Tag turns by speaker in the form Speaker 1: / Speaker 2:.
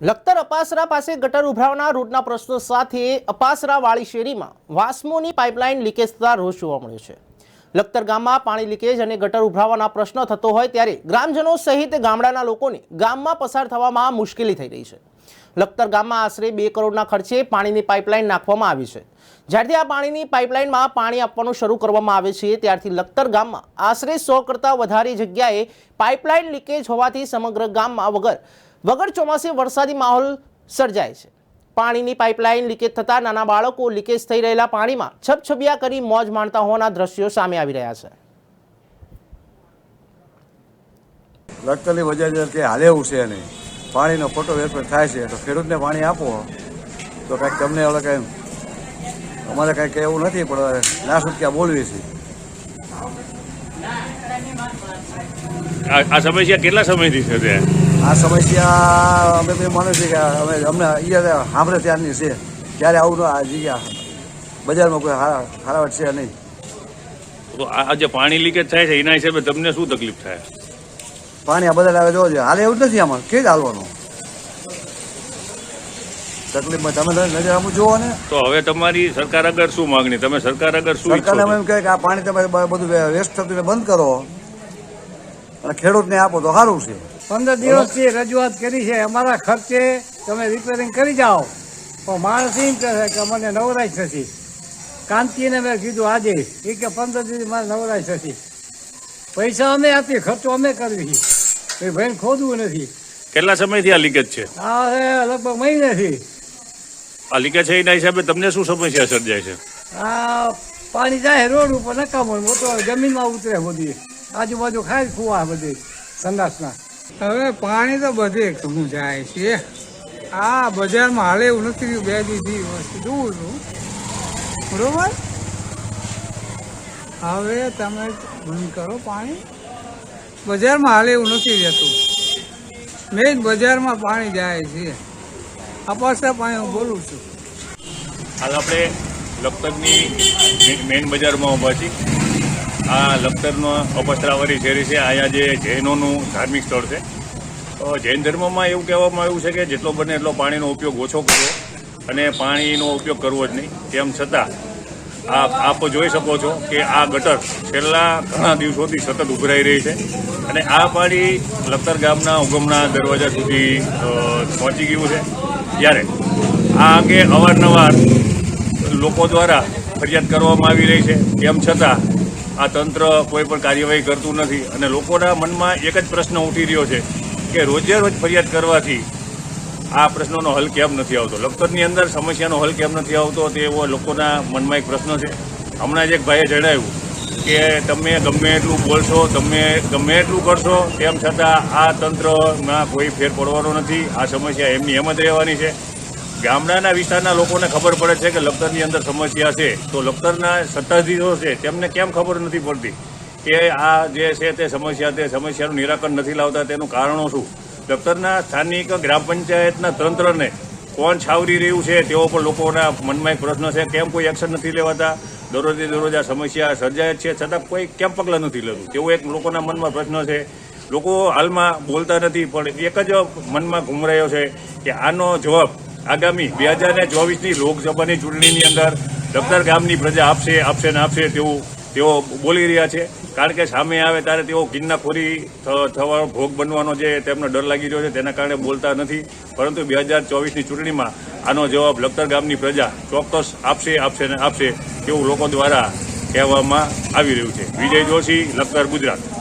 Speaker 1: લખતર અપાસરા પાસે ગટર ઉભરાવના રોડના પ્રશ્નો સાથે અપાસરા વાળી શેરીમાં વાસ્મોની પાઇપલાઇન લીકેજ થતા રોષ જોવા મળ્યો છે. લખતર ગામમાં પાણી લીકેજ અને ગટર ઉભરાવાના પ્રશ્નો થતો હોય ત્યારે ગ્રામજનો સહિત ગામડાના લોકોને ગામમાં પસાર થવામાં મુશ્કેલી થઈ રહી છે. લખતર ગામમાં આશરે બે કરોડના ખર્ચે પાણીની પાઇપલાઇન નાખવામાં આવી છે. જ્યારથી આ પાણીની પાઇપલાઇનમાં પાણી આપવાનું શરૂ કરવામાં આવે છે, ત્યારથી લખતર ગામમાં આશરે સો કરતાં વધારે જગ્યાએ પાઇપલાઇન લીકેજ હોવાથી સમગ્ર ગામમાં વગર વગર ચોમાસે વરસાદી માહોલ સર્જાય છે. પાણીની પાઇપલાઇન લીકેજ થતાં નાના બાળકો લીકેજ થઈ રહેલા પાણીમાં છબછબિયા કરી મોજ માણતા હોવાના દ્રશ્યો સામે આવી રહ્યા છે.
Speaker 2: લગતલી વજન કે હાલે એવું છે નહીં પાણીનો ખોટો વેપાર થાય છે. તો ખેડૂતને પાણી આપો. તો કાંઈક તમને હવે કાંઈ અમારે કાંઈક એવું નથી પણ ના છૂટક્યા બોલવી છે.
Speaker 3: આ આ સમસ્યા કેટલા સમયથી છે તે?
Speaker 2: આ સમસ્યા અમે બી માનું કે અમે અમને અહીંયા સાંભળે ત્યારની છે. ત્યારે આવું આ જગ્યા. બજારમાં કોઈ હારા હારાવટ છે નહીં.
Speaker 3: તો આ જે પાણી લીકેજ થાય છે એના હિસાબે તમને શું તકલીફ થાય?
Speaker 2: પાણી આ બધા આવે જોવો હાલે એવું નથી આમાં. કે જ હાલવાનું? તકલીફમાં તમે નજર આમ જુઓ ને.
Speaker 3: તો હવે તમારી સરકાર આગળ શું માંગણી? તમે સરકાર આગળ શું
Speaker 2: સરકારને? એમ કહે કે આ પાણી તમે બધું વેસ્ટ થતું બંધ કરો. અને ખેડૂતને આપો તો સારું છે.
Speaker 4: પંદર દિવસથી રજૂઆત કરી છે. અમારા ખર્ચે તમે રિપેરિંગ કરી જાઓ. પણ માણસ એમ કહે છે કે મને નવરાશ નથી. કાંતિને મેં કીધું આજે. એ કે પંદર દિવસ મારે નવરાશ નથી. પૈસા અમે આપીએ ખર્ચો અમે કરવી એ ભાઈને ખોદવું નથી.
Speaker 3: કેટલા સમયથી આ લીકેજ છે?
Speaker 4: આ લગભગ મહિનેથી.
Speaker 3: આ લીકેજ છે એના હિસાબે તમને શું સમસ્યા સર્જાય છે?
Speaker 4: આ પાણી જાય રોડ ઉપર નકામો મોટો જમીનમાં ઉતરે બધી. આજુબાજુ ખાય ખુવા બધી. સંડાસના.
Speaker 5: હવે પાણી તો બધે ઘણું જાય છે. આ બજારમાં હાલે એવું નથી રહ્યું બે દીધી વસ્તુ. જોઉં છું બરોબર? હવે તમે બંધ કરો પાણી. બજારમાં હાલે એવું નથી રહેતું. મેન બજારમાં પાણી જાય છે. અપાસા પાણી હું બોલું છું.
Speaker 3: હાલ આપણે લખતરની મેન બજારમાં ઊભા છીએ. આ લખતરનો અપસ્ત્રાવરી શેરી છે. અહીંયા જે જૈનોનું ધાર્મિક સ્થળ છે. તો જૈન ધર્મમાં એવું કહેવામાં આવ્યું છે કે જેટલો બને એટલો પાણીનો ઉપયોગ ઓછો કરવો અને પાણીનો ઉપયોગ કરવો જ નહીં. તેમ છતાં આપ આપ જોઈ શકો છો કે આ ગટર છેલ્લા ઘણા દિવસોથી સતત ઉભરાઈ રહી છે અને આ પાણી લખતર ગામના ઉગમના દરવાજા સુધી પહોંચી ગયું છે. ત્યારે આ અંગે અવારનવાર લોકો દ્વારા ફરિયાદ કરવામાં આવી રહી છે. તેમ છતાં આ તંત્ર કોઈ પણ કાર્યવાહી કરતું નથી. અને લોકોના મનમાં એક જ પ્રશ્ન ઉઠી રહ્યો છે કે રોજે રોજ ફરિયાદ કરવાથી આ પ્રશ્નોનો હલ કેમ નથી આવતો? લખતરની અંદર સમસ્યાનો હલ કેમ નથી આવતો તે એવો લોકોના મનમાં એક પ્રશ્ન છે. હમણાં જ એક ભાઈએ જણાવ્યું કે તમે ગમે એટલું બોલશો, તમે ગમે એટલું કરશો, તેમ છતાં આ તંત્રમાં કોઈ ફેર પડવાનો નથી. આ સમસ્યા એમની એમ જ રહેવાની છે. ગામડાના વિસ્તારના લોકોને ખબર પડે છે કે લખતરની અંદર સમસ્યા છે. તો લખતરના સત્તાધીશો છે, તેમને કેમ ખબર નથી પડતી કે આ જે છે તે સમસ્યા, તે સમસ્યાનું નિરાકરણ નથી લાવતા? તેનું કારણો શું? લખતરના સ્થાનિક ગ્રામ પંચાયતના તંત્રને કોણ છાવરી રહ્યું છે? તેવો પણ લોકોના મનમાં એક પ્રશ્ન છે, કેમ કોઈ એક્શન નથી લેવાતા? દરરોજે દરરોજ આ સમસ્યા સર્જાય છે, છતાં કોઈ કેમ પગલાં નથી લેતું? તેવો એક લોકોના મનમાં પ્રશ્ન છે. લોકો હાલમાં બોલતા નથી, પણ એક જ મનમાં ગુમરાયો છે કે આનો જવાબ આગામી બે હજાર ને ચોવીસની લોકસભાની ચૂંટણીની અંદર લખતર ગામની પ્રજા આપશે આપશે ને આપશે તેવું તેઓ બોલી રહ્યા છે. કારણ કે સામે આવે ત્યારે તેઓ ગિન્નાખોરી થવાનો ભોગ બનવાનો જે તેમનો ડર લાગી રહ્યો છે તેના કારણે બોલતા નથી. પરંતુ બે હજાર ચોવીસની ચૂંટણીમાં આનો જવાબ લખતર ગામની પ્રજા ચોક્કસ આપશે આપશે ને આપશે તેવું લોકો દ્વારા કહેવામાં આવી રહ્યું છે. વિજય જોશી, લખતર ગુજરાત.